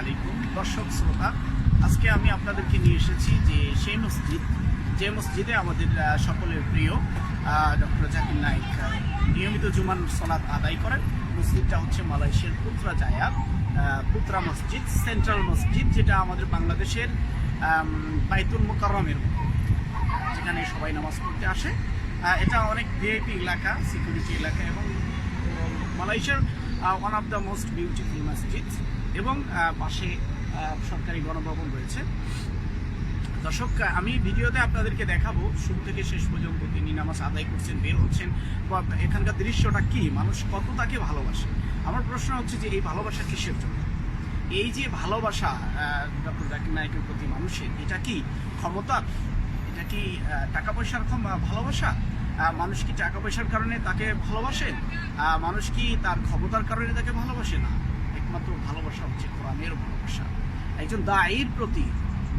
আলাইকুম। দর্শক, শ্রোতা, আজকে আমি আপনাদেরকে নিয়ে এসেছি যে সেই মসজিদ, যে মসজিদে আমাদের সকলের প্রিয় ডক্টর জাকির নাইক নিয়মিত জুমান সলাৎ আদায় করেন। মসজিদটা হচ্ছে মালয়েশিয়ার পুত্রা জায়া পুত্রা মসজিদ, সেন্ট্রাল মসজিদ, যেটা আমাদের বাংলাদেশের বাইতুল মোকাররমের মতো, যেখানে সবাই নামাজ পড়তে আসে। এটা অনেক ভিআইপি এলাকা, সিকিউরিটি এলাকা এবং মালয়েশিয়ার one of the most beautiful মসজিদ। এবং পাশে সরকারি গণভবন রয়েছে। দর্শক আমি ভিডিওতে আপনাদেরকে দেখাবো, শুরু থেকে শেষ পর্যন্ত তিনি নামাজ আদায় করছেন, বের হচ্ছেন, বা এখানকার দৃশ্যটা কি, মানুষ কত তাকে ভালোবাসে? আমার প্রশ্ন হচ্ছে যে, এই ভালোবাসা কিসের জন্য? এই যে ভালোবাসা ডক্টর জাকির নায়কের প্রতি মানুষের, এটা কি ক্ষমতার এটা কি টাকা পয়সার ভালোবাসা? মানুষ কি টাকা পয়সার কারণে তাকে ভালোবাসেন মানুষ কি তার ক্ষমতার কারণে তাকে ভালোবাসে? না। একমাত্র ভালোবাসা হচ্ছে কোরআনের ভালোবাসা। একজন দায়ীর প্রতি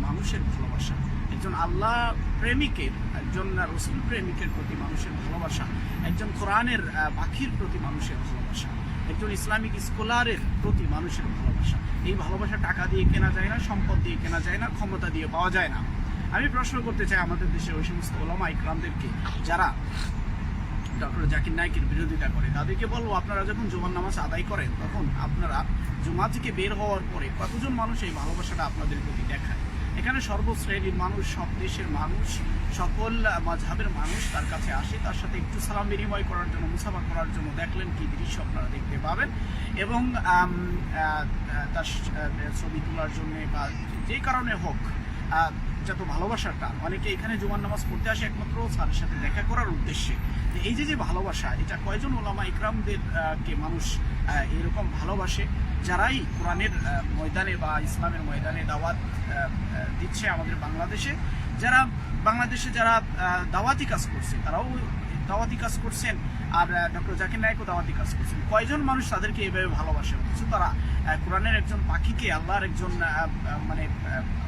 মানুষের ভালোবাসা, একজন আল্লাহ প্রেমিকের, একজন রসুল প্রেমিকের প্রতি মানুষের ভালোবাসা, একজন কোরআনের পাখির প্রতি মানুষের ভালোবাসা, একজন ইসলামিক স্কলারের প্রতি মানুষের ভালোবাসা। এই ভালোবাসা টাকা দিয়ে কেনা যায় না, সম্পদ দিয়ে কেনা যায় না, ক্ষমতা দিয়ে পাওয়া যায় না। আমি প্রশ্ন করতে চাই আমাদের দেশের ওই সমস্ত ওলামা ইকরামদেরকে, যারা ডক্টর জাকির নায়কের বিরোধিতা করে। তাদেরকে বলব আপনারা যখন জুমার নামাজ আদায় করেন তখন আপনারা জুমা থেকে বের হওয়ার পরে কতজন মানুষ এই ভালোবাসাটা আপনাদের প্রতি দেখায়? এখানে সর্বশ্রেণীর মানুষ সব দেশের মানুষ সকল আহ, মাঝহাবের মানুষ তার কাছে আসে তার সাথে একটু সালাম বিনিময় করার জন্য মুসাফা করার জন্য দেখলেন কি দৃশ্য আপনারা দেখতে পাবেন। এবং তার ছবি তোলার জন্য বা যে কারণে হোক যত ভালোবাসাটা, অনেকে এখানে জুমার নামাজ পড়তে আসে একমাত্র স্যারের সাথে দেখা করার উদ্দেশ্যে। এই যে যে ভালোবাসা, এটা কয়জন ওলামা ইকরামদের কে মানুষ এরকম ভালোবাসে? যারাই কোরআনের ময়দানে বা ইসলামের ময়দানে দাওয়াত দিচ্ছে আমাদের বাংলাদেশে, যারা বাংলাদেশে যারা দাওয়াতি কাজ করছে, তারাও দাওয়াতি কাজ করছেন, আর ডক্টর জাকির নায়কও দাওয়াতি কাজ করছেন। কয়জন মানুষ তাদেরকে এইভাবে ভালোবাসে? কিছু তারা কোরআনের একজন পাখিকে, আল্লাহর একজন মানে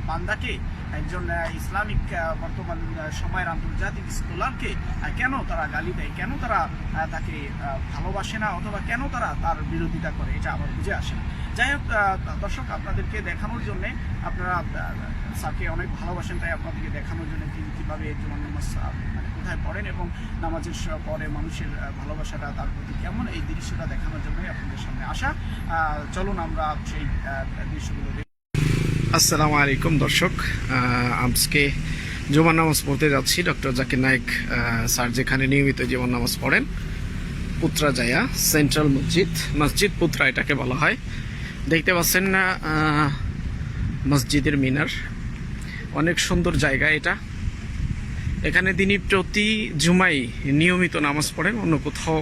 বান্দাকে একজন ইসলামিক বর্তমান সময়ের আন্তর্জাতিক স্কলারকে কেন তারা গালি দেয়? কেন তারা তাকে ভালোবাসে না? অথবা কেন তারা তার বিরোধিতা করে? এটা আমার বুঝে আসে না। যাই হোক দর্শক, আপনাদেরকে দেখানোর জন্যে আপনারা স্যারকে অনেক ভালোবাসেন, তাই আপনাদেরকে দেখানোর জন্য তিনি কীভাবে জুমান নামাজ মানে কোথায় পড়েন এবং নামাজের পরে মানুষের ভালোবাসাটা তার প্রতি কেমন? এই দৃশ্যটা দেখানোর জন্যই আপনাদের সামনে আসা। চলুন আমরা সেই দৃশ্যগুলো আসসালামু আলাইকুম, দর্শক। আজকে জুমার নামাজ পড়তে যাচ্ছি। ডক্টর জাকির নায়েক স্যার যেখানে নিয়মিত জীবন নামাজ পড়েন, পুত্রা জায়া, সেন্ট্রাল মসজিদ মসজিদ পুত্রা এটাকে বলা হয়। দেখতে পাচ্ছেন না মসজিদের মিনার। অনেক সুন্দর জায়গা এটা। এখানে তিনি প্রতি জুমাই নিয়মিত নামাজ পড়েন, অন্য কোথাও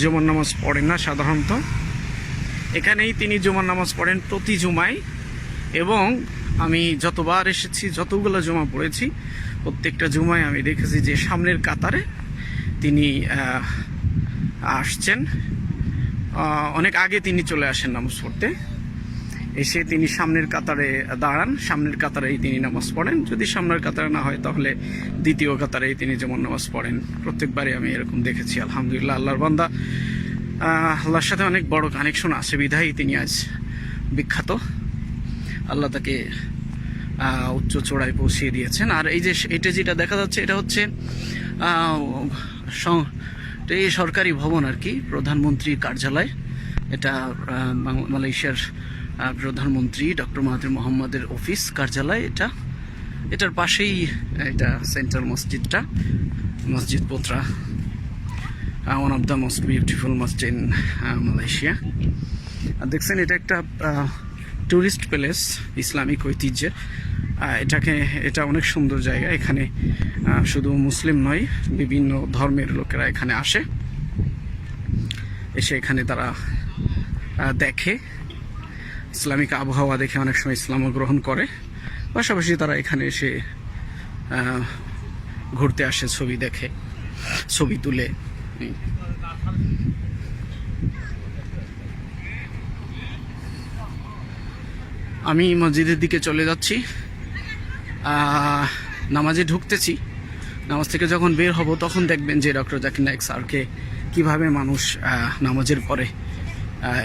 জুমার নামাজ পড়েন না সাধারণত। এখানেই তিনি জুমার নামাজ পড়েন প্রতি জুমায় এবং আমি যতবার এসেছি, যতগুলো জমা পড়েছি, প্রত্যেকটা জুমায় আমি দেখেছি যে সামনের কাতারে তিনি আসছেন। অনেক আগে তিনি চলে আসেন নামাজ পড়তে। এসে তিনি সামনের কাতারে দাঁড়ান। সামনের কাতারেই তিনি নামাজ পড়েন। যদি সামনের কাতারে না হয়, তাহলে দ্বিতীয় কাতারেই তিনি যেমন নামাজ পড়েন। প্রত্যেকবারই আমি এরকম দেখেছি, আলহামদুলিল্লাহ, আল্লাহর বান্দা। আল্লাহর সাথে অনেক বড় কানেকশন আছে। বিধায় তিনি আজ বিখ্যাত। আল্লাহ তাকে উচ্চ চড়ায় পৌঁছিয়ে দিয়েছেন। আর এই যে এটা যেটা দেখা যাচ্ছে, এটা হচ্ছে এই সরকারি ভবন আর কি, প্রধানমন্ত্রীর কার্যালয়। এটা মালয়েশিয়ার প্রধানমন্ত্রী ডক্টর মাহাতির মোহাম্মদের অফিস, কার্যালয় এটা। এটার পাশেই এটা সেন্ট্রাল মসজিদটা, মসজিদ Putra one of the most beautiful মসজিদ ইন মালয়েশিয়া। আর দেখছেন, এটা একটা ট্যুরিস্ট প্লেস, ইসলামিক ঐতিহ্যের। এটাকে, এটা অনেক সুন্দর জায়গা। এখানে শুধু মুসলিম নয়, বিভিন্ন ধর্মের লোকেরা এখানে আসে। এসে এখানে তারা দেখে। ইসলামিক আবহাওয়া দেখে অনেক সময় ইসলামও গ্রহণ করে। পাশাপাশি তারা এখানে এসে ঘুরতে আসে, ছবি দেখে, ছবি তুলে। আমি মসজিদের দিকে চলে যাচ্ছি। নামাজে ঢুকতেছি। নামাজ থেকে যখন বের হব, তখন দেখবেন যে ডক্টর জাকির নায়ক স্যারকে কীভাবে মানুষ নামাজের পরে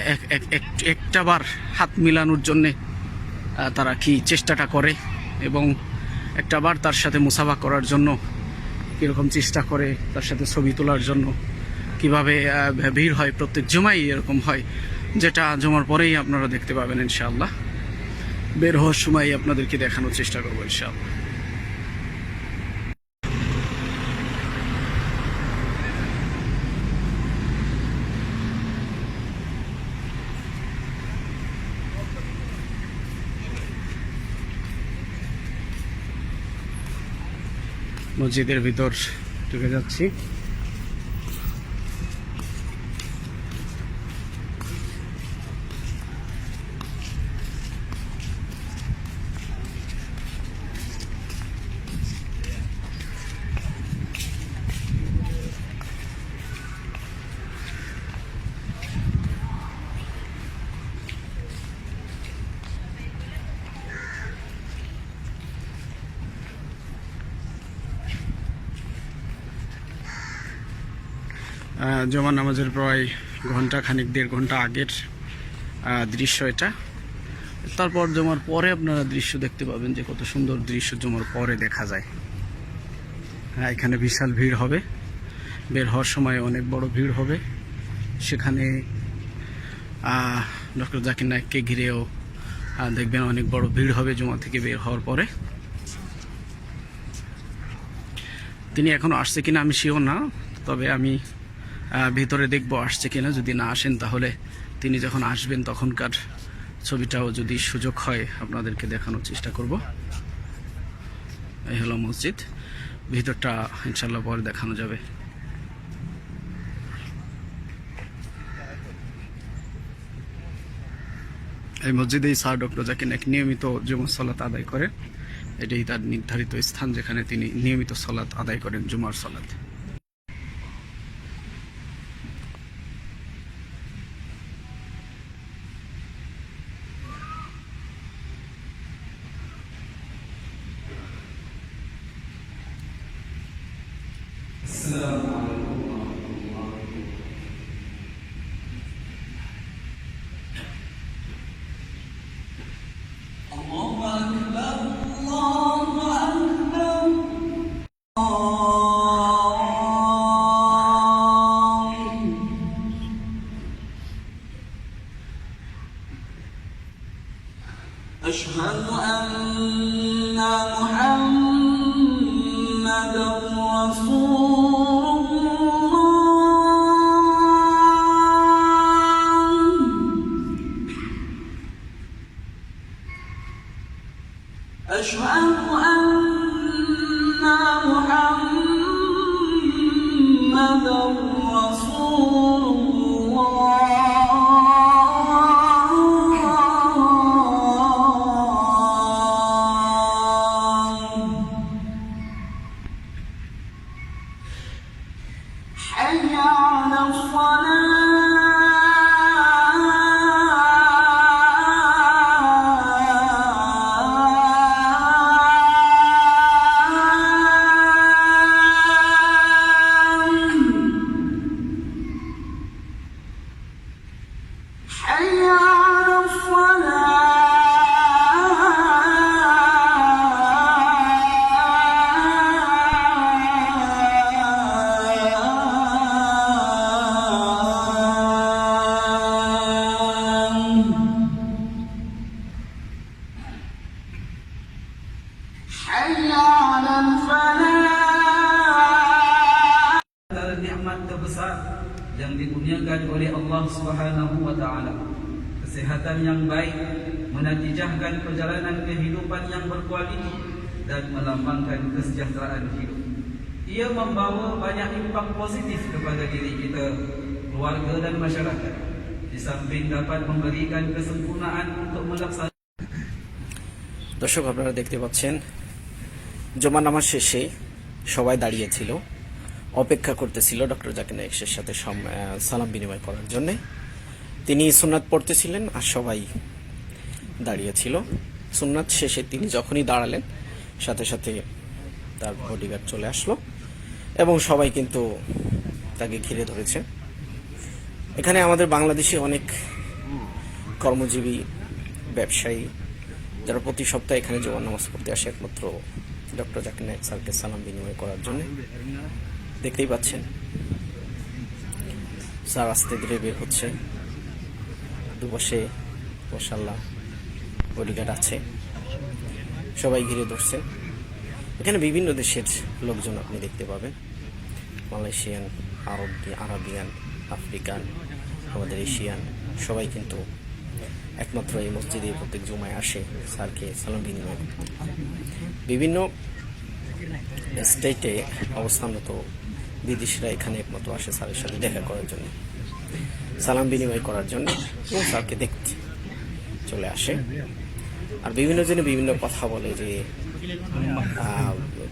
এক এক, এক- একটা বার হাত মিলানোর জন্যে তারা কি চেষ্টাটা করে এবং একটাবার তার সাথে মুসাফা করার জন্য কীরকম চেষ্টা করে, তার সাথে ছবি তোলার জন্য কীভাবে ভিড় হয়, প্রত্যেক জমাই এরকম হয়, যেটা জমার পরেই আপনারা দেখতে পাবেন ইনশাআল্লাহ। বের হওয়ার সময় আপনাদেরকে দেখানোর চেষ্টা করব সব মসজিদের ভিতর ঢুকে যাচ্ছি। জমা নামাজের প্রায় ঘণ্টা খানিক, দেড় ঘণ্টা আগের দৃশ্য এটা। তারপর জমার পরে আপনারা দৃশ্য দেখতে পাবেন যে কত সুন্দর দৃশ্য জমার পরে দেখা যায়। হ্যাঁ এখানে বিশাল ভিড় হবে। বের হওয়ার সময় অনেক বড় ভিড় হবে। সেখানে ডক্টর জাকির নায়ককে ঘিরেও দেখবেন অনেক বড় ভিড় হবে জমা থেকে বের হওয়ার পরে। তিনি এখনও আসছে কিনা আমি শিওর না, তবে আমি ভিতরে দেখব আসছে কিনা। যদি না আসেন তাহলে তিনি যখন আসবেন, তখনকার ছবিটাও যদি সুযোগ হয়, আপনাদেরকে দেখানোর চেষ্টা করব। এই হলো মসজিদ। ভিতরটা ইনশাল্লাহ পরে দেখানো যাবে। এই মসজিদেই সার ডক্টর জাকির নাইক নিয়মিত জুমার সলাত আদায় করেন। এটাই তার নির্ধারিত স্থান যেখানে তিনি নিয়মিত সলাত আদায় করেন, জুমার সলাত। um, nikmat terbesar yang dikurniakan oleh Allah Subhanahu wa taala. Kesehatan yang baik menatijahkan perjalanan kehidupan yang berkualiti dan melambangkan kesejahteraan hidup. Ia membawa banyak impak positif kepada diri kita, keluarga dan masyarakat. Di samping dapat memberikan kesempurnaan untuk melaksanakan দর্শক আপনারা দেখতে পাচ্ছেন জমা নামাজ শেষে সবাই দাঁড়িয়েছিল অপেক্ষা করতেছিল ডক্টর জাকির নাইকের সাথে সালাম বিনিময় করার জন্য তিনি সুন্নাত পড়তেছিলেন আর সবাই দাঁড়িয়েছিল সুন্নাত শেষে তিনি যখনই দাঁড়ালেন, সাথে সাথে তার বডিগার্ড চলে আসলো এবং সবাই কিন্তু তাকে ঘিরে ধরেছে। এখানে আমাদের বাংলাদেশে অনেক কর্মজীবী, ব্যবসায়ী, যারা প্রতি সপ্তাহে এখানে জোয়ার নামাজ পড়তে আসে, একমাত্র ডক্টর জাকির নায়ক স্যারকে সালাম বিনিময় করার জন্য। দেখতেই পাচ্ছেন, স্যার আস্তে ধীরে বের হচ্ছে। দুপাশে মশাল্লাহ বডিগার্ড আছে। সবাই ঘিরে ধরছেন এখানে বিভিন্ন দেশের লোকজন আপনি দেখতে পাবেন। মালয়েশিয়ান, আরব, আরাবিয়ান, আফ্রিকান, আমাদের এশিয়ান, সবাই কিন্তু একমাত্র এই মসজিদে প্রত্যেক জুমায় আসে, স্যারকে সালাম বিনিময় বিভিন্ন স্টেটে অবস্থানরত বিদেশিরা এখানে একমাত্র আসে স্যারের সাথে দেখা করার জন্য। সালাম বিনিময় করার জন্য এবং স্যারকে দেখতে চলে আসে। আর বিভিন্ন জনে বিভিন্ন কথা বলে যে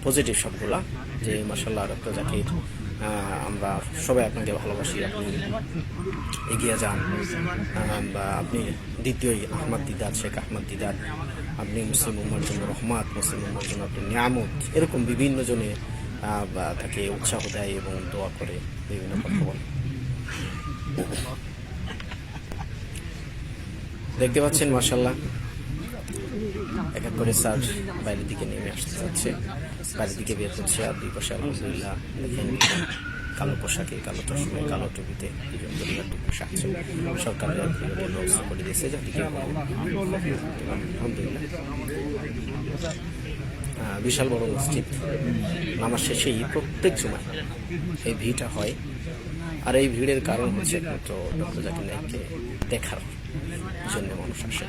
পজিটিভ সবগুলা, যে মাসাল্লাহ ডক্টর জাকির আমরা সবাই আপনাকে ভালোবাসি, আপনি এগিয়ে যান। বা আপনি দ্বিতীয় আহমদ দিদার, শেখ আহমদ দিদার, আপনি মুসলিম উম্মার জন্য রহমাত, মুসলিম উম্মার জন্য আপনি নিয়ামত, এরকম বিভিন্ন জনে তাকে উৎসাহ দেয় এবং দোয়া করে বিভিন্ন কথা বলে। দেখতে পাচ্ছেন মার্শাল্লাহ এক এক করে স্যার বাইরের দিকে নেমে আসতে যাচ্ছে। বাইরের দিকে বের হচ্ছে আর দুই পাশে, আলহামদুলিল্লাহ, দেখেন কালো পোশাকে, কালো চশমায় কালো টুপিতে দুজন সাজছে। সরকারের একটি ব্যবস্থা করে দিয়েছে আলহামদুলিল্লাহ। বিশাল বড় মসজিদ। নামাজ শেষেই প্রত্যেক সময় এই ভিড়টা হয়। আর এই ভিড়ের কারণ হচ্ছে একমাত্র ডক্টর জাকির নাইককে দেখার। জন্য মানুষ আসে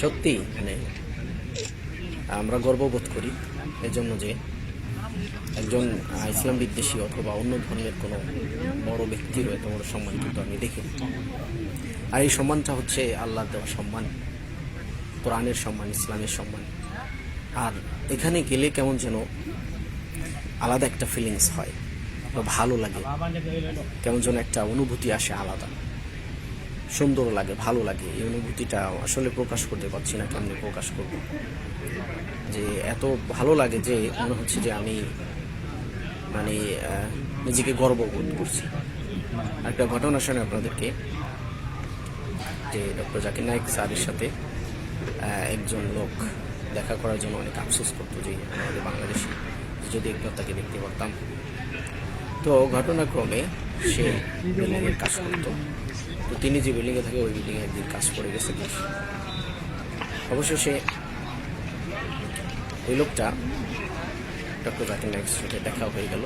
সত্যি মানে আমরা গর্ববোধ করি এজন্য যে একজন ইসলাম বিদ্বেষী অথবা অন্য ধর্মের কোনো বড় ব্যক্তির এত বড় সম্মান কিন্তু আমি দেখি। আর এই সম্মানটা হচ্ছে আল্লাহ দেওয়া সম্মান, কোরআনের সম্মান, ইসলামের সম্মান। আর এখানে গেলে কেমন যেন আলাদা একটা ফিলিংস হয়। বা ভালো লাগে। কেমন যেন একটা অনুভূতি আসে আলাদা। সুন্দর লাগে, ভালো লাগে। এই অনুভূতিটা আসলে প্রকাশ করতে পারছি না কেমনি প্রকাশ করব। যে এত ভালো লাগে যে মনে হচ্ছে যে আমি মানে নিজেকে গর্ববোধ করছি। একটা ঘটনা শোনে আপনাদেরকে। যে ডক্টর জাকির নাইক স্যারের সাথে একজন লোক দেখা করার জন্য অনেক আফসোস করতো যে আমাদের বাংলাদেশে। যদি একবার তাকে দেখতে পারতাম। তো ঘটনাক্রমে সে বিল্ডিংয়ের কাজ করতো তো তিনি যে বিল্ডিংয়ে থাকে, ওই বিল্ডিংয়ে একদিন কাজ করে গেছে অবশ্য সে ওই লোকটা ডক্টর জাকির নাইকের সাথে দেখা হয়ে গেল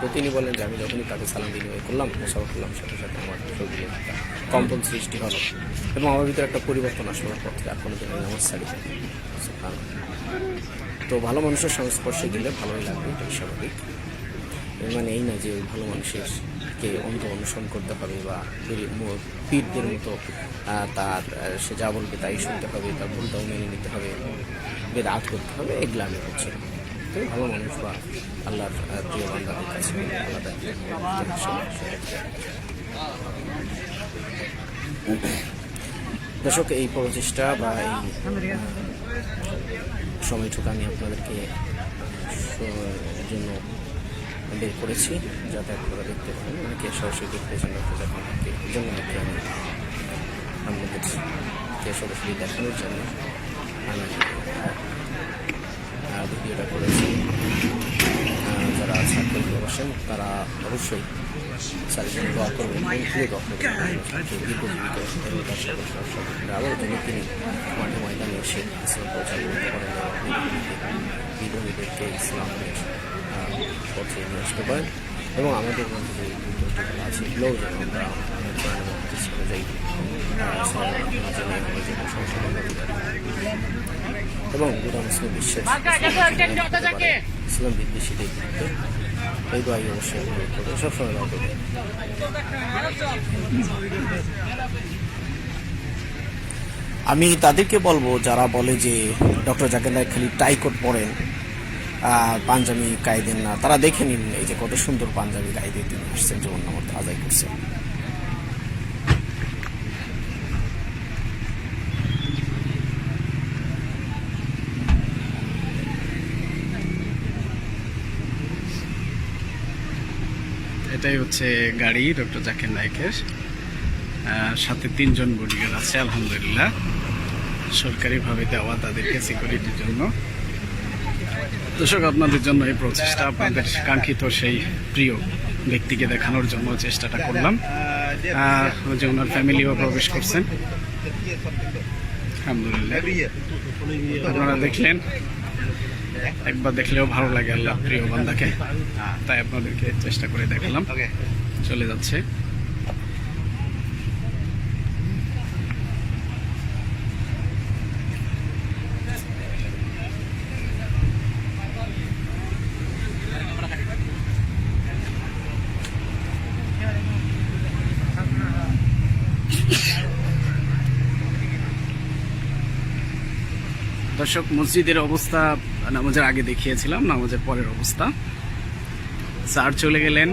তো তিনি বলেন যে, আমি যখনই তাকে সালাম বিনিময় করলাম মোশারফ করলাম, সাথে সাথে আমার শরীরে একটা কম্পন সৃষ্টি হলো এবং আমার ভিতরে একটা পরিবর্তন আসলো পর থেকে আর কোনো দিন আমি নামাজ ছাড়ি না। সুবহানাল্লাহ। তো ভালো মানুষের সংস্পর্শে গেলে ভালোই লাগবে, এটাই স্বাভাবিক এর মানে এই না যে ওই ভালো মানুষের কে অন্ত অনুসরণ করতে হবে বা পীরদের মতো তার সে যা বলবে তাই শুনতে হবে, তার ভুলটাও মেনে নিতে হবে বেদ বেদাত করতে হবে, এগুলো আমি হচ্ছে তো ভালো মানুষ বা আল্লাহর প্রিয় বান্দাদের কাছে আলাদা দর্শক, এই প্রচেষ্টা বা এই সময়টুকু আমি আপনাদেরকে জন্য বের করেছি, যাতে আপনারা দেখতে পারেন। অনেকে সরাসরি দেখতে নাইককে এই জন্য আর কি আমি আপনাদেরকে সরাসরি দেখানোর জন্য আমি ভিডিওটা করেছি। যারা ছাত্র বসেন, তারা অবশ্যই জন্য দোয়া করবেন। আরও তিনি মাঠে ইসলাম পথে নিয়ে আসতে পারেন এবং আমাদের আছে। এগুলোও যেন আমরা। এবং গোটা মুসলিম বিশ্বের ইসলাম বিদ্বেষীদের বিরুদ্ধে। এই দোয়াই অবশ্যই অনুরোধ করবে সবসময় দোয়া করবে আমি তাদেরকে বলব যারা বলে যে ডক্টর জাকির নায়ক খালি টাই কোট পরেন আহ, পাঞ্জাবি গায়ে দেন না তারা দেখে নিন এই যে কত সুন্দর পাঞ্জাবি গায়ে দিয়ে তিনি আসছেন জীবন আমার আদায় করছেন। এটাই হচ্ছে গাড়ি ডক্টর জাকির নাইকের। আহ, সাথে তিনজন বডিগার্ড আছে আলহামদুলিল্লাহ। সরকারিভাবে দেওয়া তাদেরকে সিকিউরিটির জন্য। দর্শক, আপনাদের জন্য এই প্রচেষ্টা, আপনাদের কাঙ্ক্ষিত সেই প্রিয় ব্যক্তিকে দেখানোর জন্য চেষ্টাটা করলাম। ওই যে ওনার ফ্যামিলিও প্রবেশ করছেন। আলহামদুলিল্লাহ। আপনারা দেখলেন, একবার দেখলেও ভালো লাগে আল্লাহ প্রিয় বান্দাকে। তাই আপনাদেরকে চেষ্টা করে দেখালাম। চলে যাচ্ছে। দর্শক মসজিদের অবস্থা নামাজের আগে দেখিয়েছিলাম নামাজের পরের অবস্থা। স্যার চলে গেলেন।